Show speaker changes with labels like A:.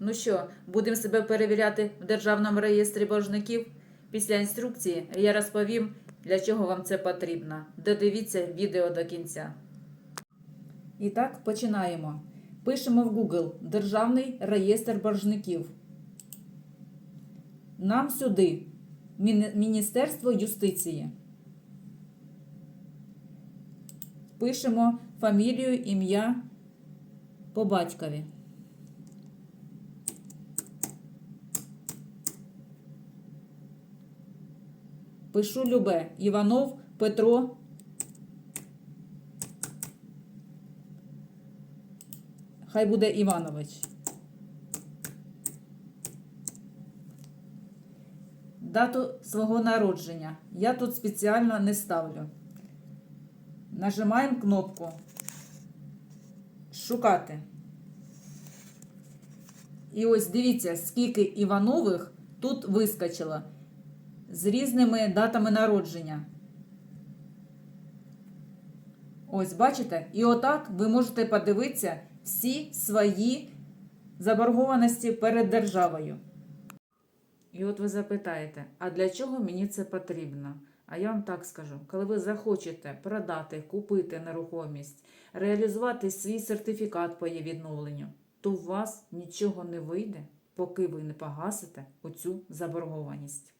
A: Ну що, будемо себе перевіряти в Державному реєстрі боржників? Після інструкції я розповім, для чого вам це потрібно. Додивіться відео до кінця. І так, починаємо. Пишемо в Google Державний реєстр боржників. Нам сюди Міністерство юстиції. Пишемо фамілію, ім'я по батькові. Пишу любе. Іванов Петро. Хай буде Іванович. Дату свого народження. Я тут спеціально не ставлю. Нажимаємо кнопку Шукати. І ось дивіться, скільки Іванових тут вискочило з різними датами народження. Ось, бачите? І отак ви можете подивитися всі свої заборгованості перед державою. І от ви запитаєте, а для чого мені це потрібно? А я вам так скажу: коли ви захочете продати, купити нерухомість, реалізувати свій сертифікат по її відновленню, то у вас нічого не вийде, поки ви не погасите оцю заборгованість.